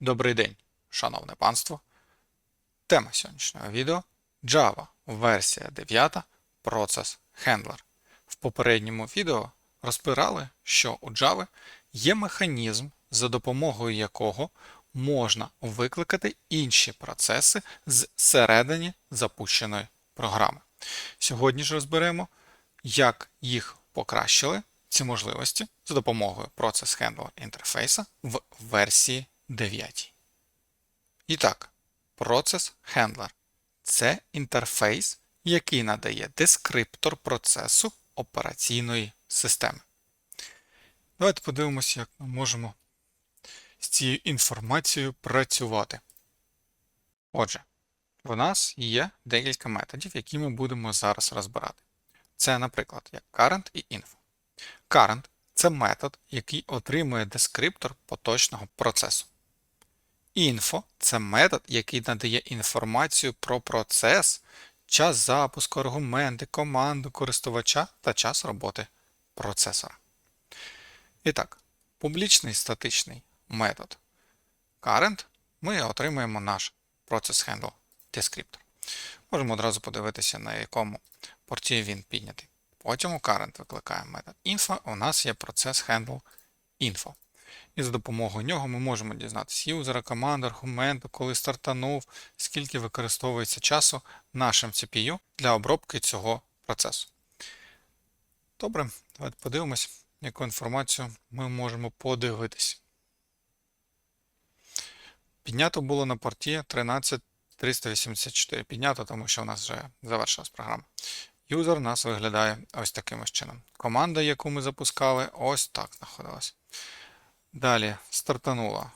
Добрий день, шановне панство. Тема сьогоднішнього відео Java, версія 9, Process Handler. В попередньому відео розбирали, що у Java є механізм, за допомогою якого можна викликати інші процеси з середині запущеної програми. Сьогодні ж розберемо, як їх покращили, ці можливості за допомогою Process Handler інтерфейса в версії 9. І так, Process Handler це інтерфейс, який надає дескриптор процесу операційної системи. Давайте подивимося, як ми можемо з цією інформацією працювати. Отже, в нас є декілька методів, які ми будемо зараз розбирати. Це, наприклад, як current і info. Current це метод, який отримує дескриптор поточного процесу. Info це метод, який надає інформацію про процес, час запуску, аргументи, команду користувача та час роботи процесора. І так, публічний статичний метод current ми отримуємо наш process handle descriptor. Можемо одразу подивитися, на якому порті він піднятий. Потім у current викликаємо метод info, у нас є процес handle info. І за допомогою нього ми можемо дізнатися юзера, команду, аргументу, коли стартанув, скільки використовується часу нашим CPU для обробки цього процесу. Добре, давайте подивимось, яку інформацію ми можемо подивитись. Піднято було на порті 13384. Піднято, тому що у нас вже завершилась програма. Юзер у нас виглядає ось таким чином. Команда, яку ми запускали, ось так знаходилась. Далі стартанула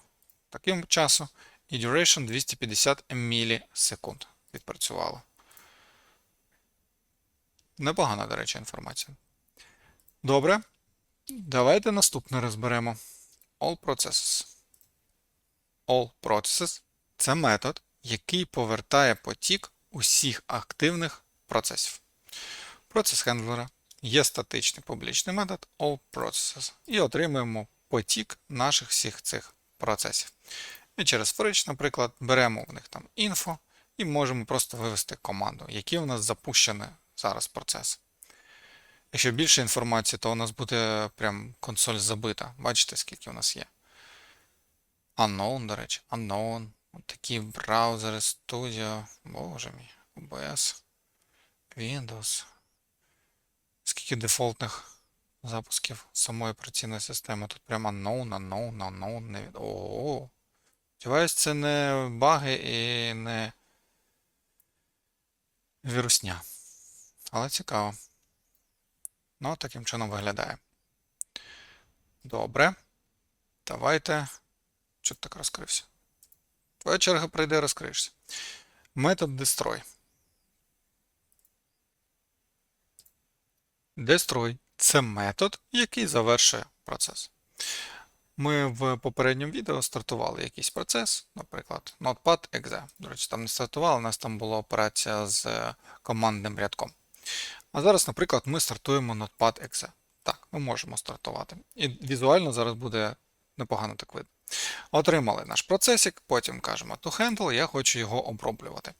таким часом і duration 250 мілісекунд відпрацювало. Непогана, до речі, інформація. Добре. Давайте наступне розберемо. All Processes. All Processes це метод, який повертає потік усіх активних процесів. Процес хендлера є статичний публічний метод All Processes і отримуємо потік наших всіх цих процесів. І через for наприклад, беремо в них там інфо і можемо просто вивести команду, які у нас запущені зараз процеси. Якщо більше інформації, то у нас буде прям консоль забита. Бачите, скільки у нас є. Unknown, до речі, Unknown. От такі браузери, Studio, боже мій, OBS, Windows. Скільки дефолтних запусків самої операційної системи. Тут прямо unknown, unknown, unknown, не Ого. Сподіваюсь, це не баги і не вірусня. Але цікаво. Ну, таким чином виглядає. Добре. Давайте. Що ти так розкрився? Твоя черга прийде, розкриєшся. Метод destroy. Destroy це метод, який завершує процес. Ми в попередньому відео стартували якийсь процес, наприклад, Notepad.exe. До речі, там не стартували, у нас там була операція з командним рядком. А зараз, наприклад, ми стартуємо Notepad.exe. Так, ми можемо стартувати. І візуально зараз буде непогано так видно. Отримали наш процесик, потім кажемо to handle, я хочу його оброблювати.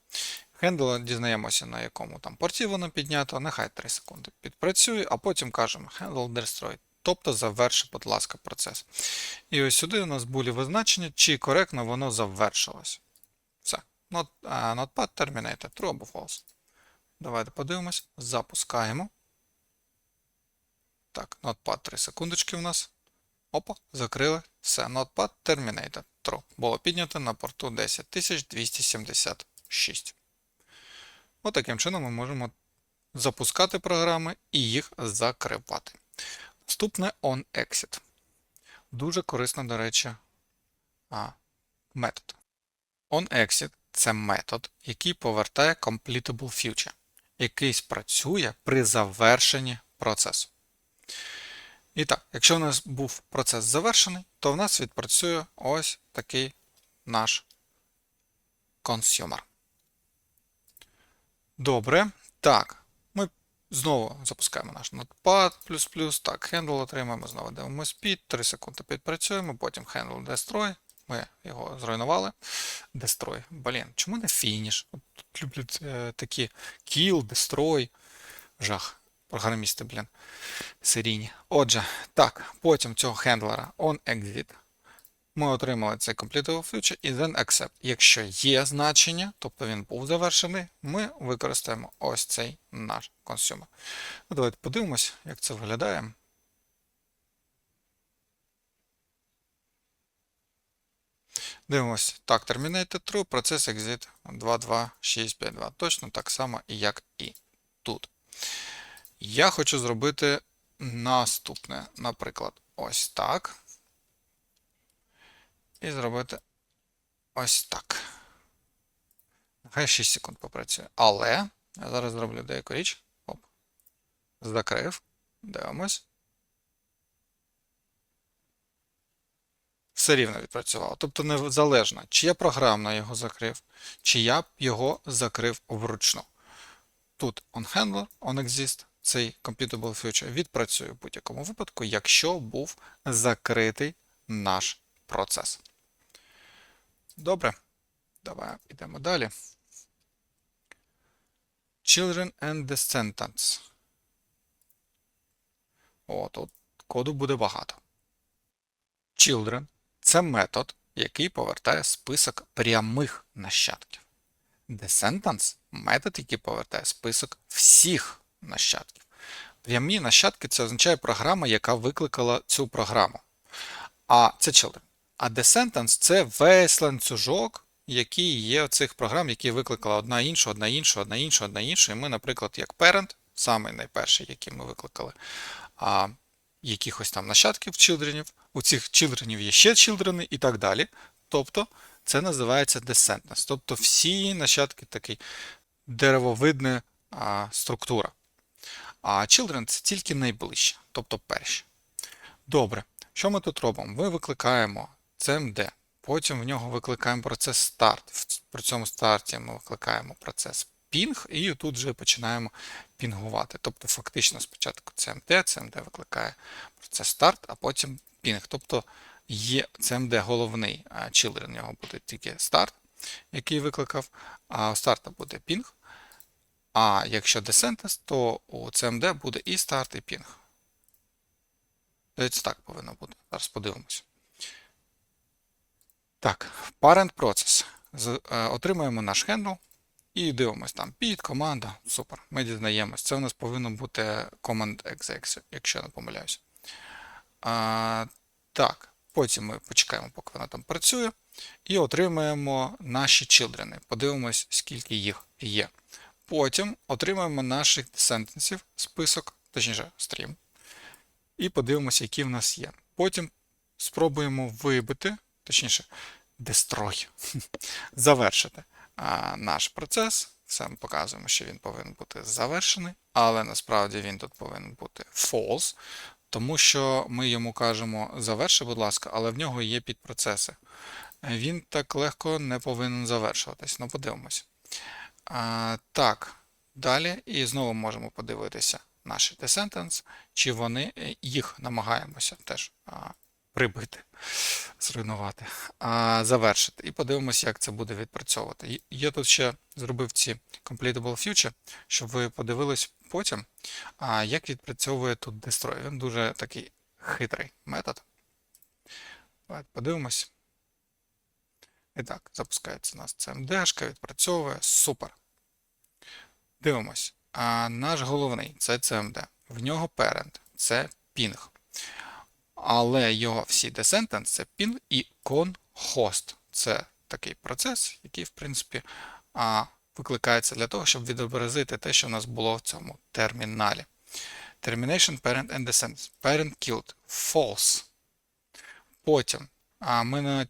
Handle дізнаємося, на якому там порті воно піднято, нехай 3 секунди підпрацює, а потім кажемо handle destroy. Тобто заверши, будь ласка, процес. І ось сюди у нас були визначення, чи коректно воно завершилось. Все. Not, uh, Notepad terminated, true або false. Давайте подивимось. Запускаємо. Так, Notepad 3 секундочки у нас. Опа, закрили. Все, Notepad terminated. True. Було піднято на порту 10276. Отаким чином ми можемо запускати програми і їх закривати. Наступне onExit. Дуже корисно, до речі, а, метод. OnExit це метод, який повертає completable future, який спрацює при завершенні процесу. І так, якщо у нас був процес завершений, то в нас відпрацює ось такий наш consumer. Добре. Так, ми знову запускаємо наш Notepad++, так, handle отримаємо, знову дивимося speed, 3 секунди підпрацюємо, потім handle destroy, Ми його зруйнували. Destroy. Блін, чому не фініш? Тут люблять е, такі kill, destroy. Жах. Програмісти, блін. Серійні. Отже, так, потім цього хендлера on exit. Ми отримали цей completable future і then accept. Якщо є значення, тобто він був завершений, ми використаємо ось цей наш consumer. Ну, давайте подивимось, як це виглядає. Дивимось. Так, terminated true, процес exit 22652. Точно так само, як і тут. Я хочу зробити наступне, наприклад, ось так. І зробити ось так. Нехай 6 секунд попрацює. Але я зараз зроблю деяку річ. Оп. Закрив. Дивимось. Все рівно відпрацювало. Тобто незалежно, чи я програмно його закрив, чи я його закрив вручну. Тут onHandler, onExist, цей computable future відпрацює в будь-якому випадку, якщо був закритий наш процес. Добре. Давай підемо далі. Children and Descendants. О, тут коду буде багато. Children це метод, який повертає список прямих нащадків. Descendants метод, який повертає список всіх нащадків. Прямі нащадки це означає програма, яка викликала цю програму. А це children. А Descendants це весь ланцюжок, який є у цих програм, які викликала одна інша, одна інша, одна інша, одна інша. І ми, наприклад, як parent, самий найперший, який ми викликали, а, якихось там нащадків чилдренів, у цих чилдренів є ще чилдрени і так далі. Тобто це називається Descendants. Тобто всі нащадки такий деревовидна а, структура. А children це тільки найближче, тобто перші. Добре. Що ми тут робимо? Ми викликаємо CMD, потім в нього викликаємо процес start. При цьому старті ми викликаємо процес ping, і тут вже починаємо пінгувати. Тобто, фактично, спочатку CMD, CMD викликає процес start, а потім ping. Тобто є CMD головний, а children в нього буде тільки start, який викликав, а у старта буде ping. А якщо descendants, то у CMD буде і start, і ping. Здається, так повинно бути. Зараз подивимося. Так, parent process. Е, отримуємо наш хендл і дивимось там під, команда. Супер. Ми дізнаємось. Це у нас повинно бути command exec, якщо я не помиляюся. А, Так, потім ми почекаємо, поки вона там працює. І отримаємо наші children. Подивимось, скільки їх є. Потім отримаємо наших сентенсів, список, точніше, стрім. І подивимося, які в нас є. Потім спробуємо вибити, точніше, destroy, завершити наш процес. Все ми показуємо, що він повинен бути завершений, але насправді він тут повинен бути false, тому що ми йому кажемо заверши, будь ласка, але в нього є підпроцеси. Він так легко не повинен завершуватись. Ну, подивимось. А, Так, далі. І знову можемо подивитися наші descendants, чи вони е, їх намагаємося теж прибити, зруйнувати, а, завершити. І подивимося, як це буде відпрацьовувати. Я тут ще зробив ці completable future, щоб ви подивились потім, як відпрацьовує тут destroy. Він дуже такий хитрий метод. Давайте подивимось. І так, запускається у нас CMD, відпрацьовує. Супер. Дивимось. А наш головний це CMD. В нього parent це ping. Але його всі descendants це ping і conhost. Це такий процес, який, в принципі, викликається для того, щоб відобразити те, що в нас було в цьому терміналі. Termination parent and descendants. Parent killed. False. Потім ми на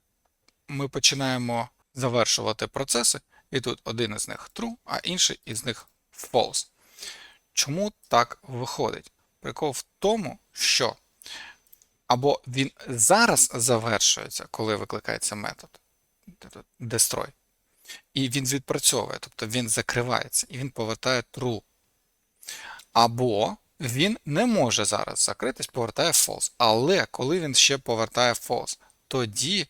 ми починаємо завершувати процеси, і тут один із них true, а інший із них false. Чому так виходить? Прикол в тому, що або він зараз завершується, коли викликається метод destroy, і він відпрацьовує, тобто він закривається і він повертає true. Або він не може зараз закритись, повертає false. Але коли він ще повертає false, тоді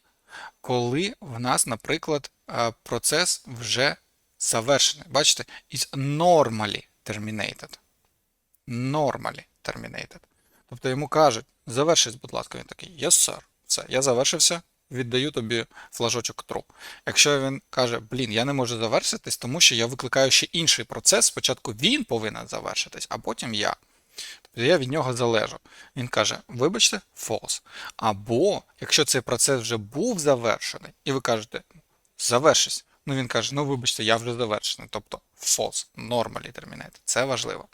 коли в нас, наприклад, е, процес вже завершений. Бачите, is normally terminated. Normally terminated. Тобто йому кажуть, завершись, будь ласка, він такий, yes, sir. Все, я завершився, віддаю тобі флажочок true. Якщо він каже, блін, я не можу завершитись, тому що я викликаю ще інший процес. Спочатку він повинен завершитись, а потім я. Тобто я від нього залежу. Він каже, вибачте, false. Або, якщо цей процес вже був завершений, і ви кажете, завершись. Ну він каже, ну вибачте, я вже завершений. Тобто false, normally terminated. Це важливо.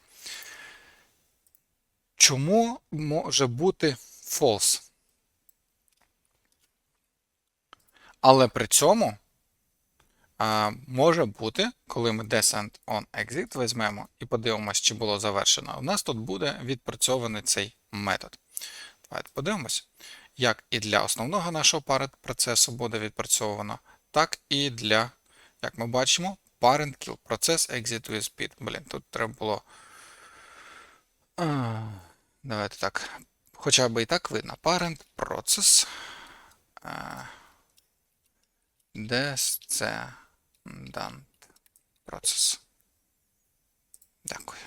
Чому може бути false? Але при цьому а, може бути, коли ми descent on exit візьмемо і подивимося, чи було завершено, у нас тут буде відпрацьований цей метод. Давайте подивимось, як і для основного нашого parent процесу буде відпрацьовано, так і для, як ми бачимо, parent kill процес exit with speed. Блін, тут треба було. Давайте так. Хоча б і так видно. Parent процес. Descendant процес. Дякую.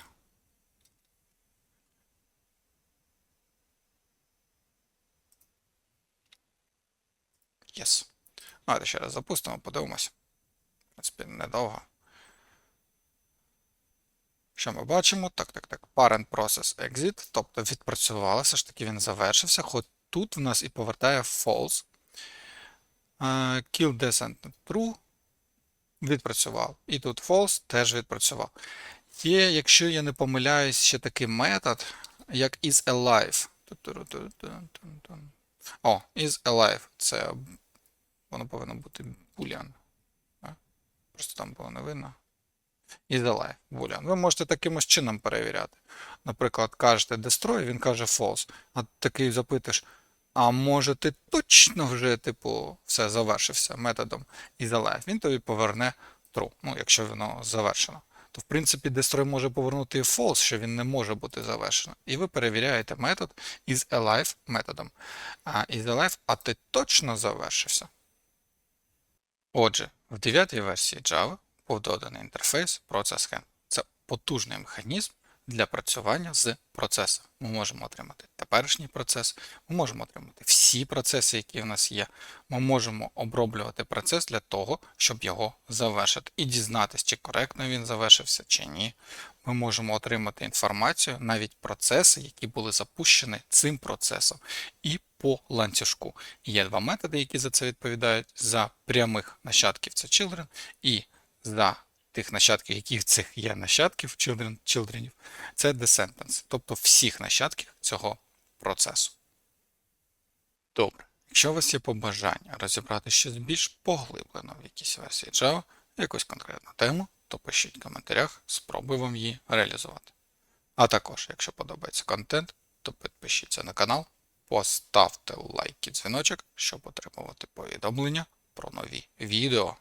Yes. Давайте ще раз запустимо, подивимося. В принципі, недовго. Що ми бачимо? Так, так, так. Parent process exit, тобто відпрацювала, все ж таки він завершився. Хоч тут в нас і повертає false. Uh, kill descent true відпрацював. І тут false теж відпрацював. Є, якщо я не помиляюсь, ще такий метод, як isAlive. О, isAlive. Це воно повинно бути boolean. Просто там було не видно. IsAlive, boolean. Ви можете таким чином перевіряти. Наприклад, кажете destroy, він каже false. А такий запитиш. А може ти точно вже, типу, все завершився методом isAlive. Він тобі поверне true, ну, якщо воно завершено. То, в принципі, destroy може повернути false, що він не може бути завершено. І ви перевіряєте метод isAlive методом. А isAlive, а ти точно завершився. Отже, в 9 версії Java був доданий інтерфейс ProcessHand. Це потужний механізм для працювання з процесом. Ми можемо отримати теперішній процес, ми можемо отримати всі процеси, які в нас є. Ми можемо оброблювати процес для того, щоб його завершити. І дізнатися, чи коректно він завершився, чи ні. Ми можемо отримати інформацію, навіть процеси, які були запущені цим процесом, і по ланцюжку. Є два методи, які за це відповідають: за прямих нащадків це children, і за тих нащадків, які в цих є нащадків, children, childrenів, це descendants, тобто всіх нащадків цього процесу. Добре. Якщо у вас є побажання розібрати щось більш поглиблено в якійсь версії Java, якусь конкретну тему, то пишіть в коментарях, спробую вам її реалізувати. А також, якщо подобається контент, то підпишіться на канал, поставте лайк і дзвіночок, щоб отримувати повідомлення про нові відео.